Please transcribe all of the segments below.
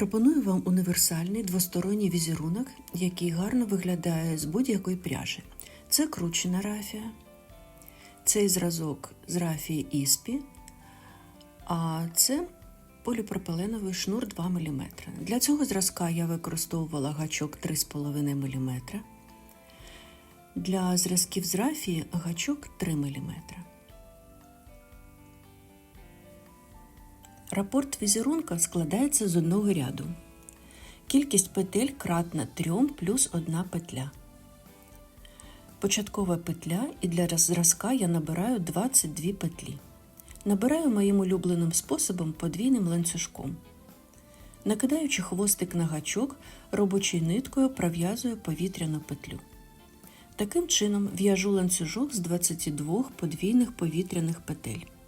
Пропоную вам універсальний двосторонній візерунок, який гарно виглядає з будь-якої пряжі. Це кручена рафія, цей зразок з рафії Іспі, а це поліпропиленовий шнур 2 мм. Для цього зразка я використовувала гачок 3,5 мм. Для зразків з рафії гачок 3 мм. Рапорт візерунка складається з одного ряду. Кількість петель кратна 3 плюс 1 петля. Початкова петля і для зразка я набираю 22 петлі. Набираю моїм улюбленим способом подвійним ланцюжком. Накидаючи хвостик на гачок, робочою ниткою пров'язую повітряну петлю. Таким чином в'яжу ланцюжок з 22 подвійних повітряних петель.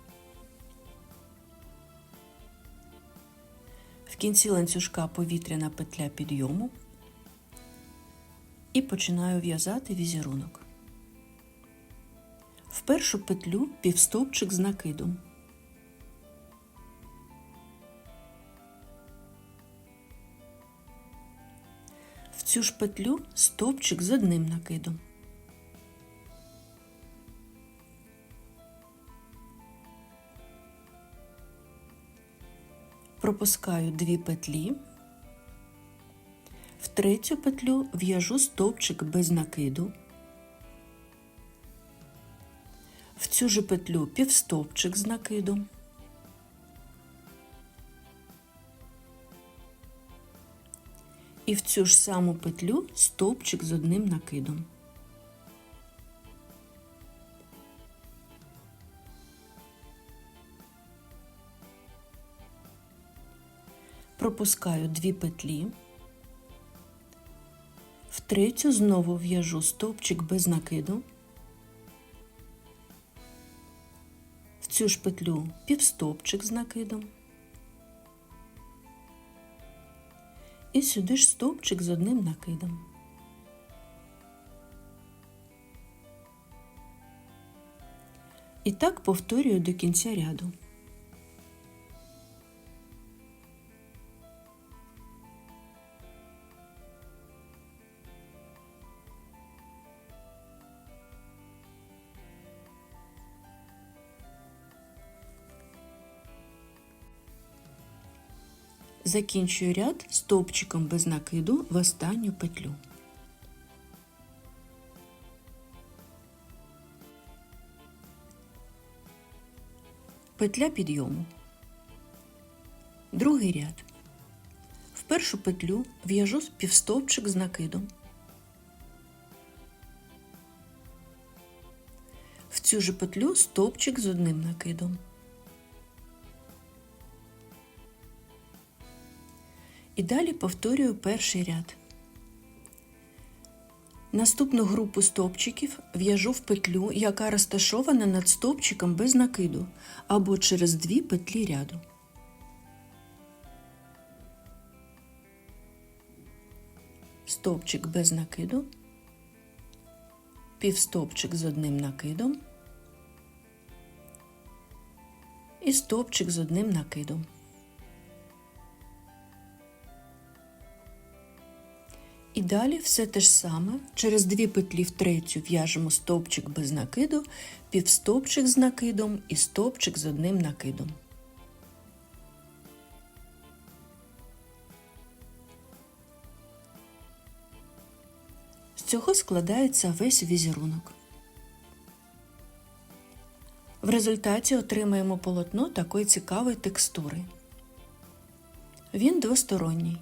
В кінці ланцюжка повітряна петля підйому і починаю в'язати візерунок. В першу петлю півстовпчик з накидом. В цю ж петлю стовпчик з одним накидом. Пропускаю дві петлі, в третю петлю в'яжу стовпчик без накиду, в цю же петлю півстовпчик з накидом, і в цю ж саму петлю стовпчик з одним накидом. Пропускаю дві петлі, в третю знову в'яжу стовпчик без накиду, в цю ж петлю півстовпчик з накидом, і сюди ж стовпчик з одним накидом. І так повторюю до кінця ряду. Закінчую ряд стовпчиком без накиду в останню петлю. Петля підйому. Другий ряд. В першу петлю в'яжу півстовпчик з накидом. В цю же петлю стовпчик з одним накидом. І далі повторюю перший ряд. Наступну групу стовпчиків в'яжу в петлю, яка розташована над стовпчиком без накиду або через дві петлі ряду. Стовпчик без накиду, півстовпчик з одним накидом і стовпчик з одним накидом. І далі все те ж саме, через дві петлі в третю в'яжемо стовпчик без накиду, півстовпчик з накидом і стовпчик з одним накидом. З цього складається весь візерунок. В результаті отримаємо полотно такої цікавої текстури. Він двосторонній.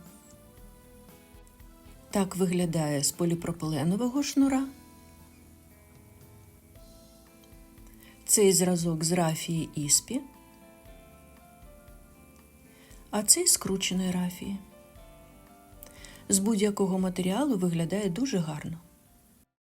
Так виглядає з поліпропиленового шнура. Цей зразок з рафії Іспі, а цей з крученої рафії. З будь-якого матеріалу виглядає дуже гарно.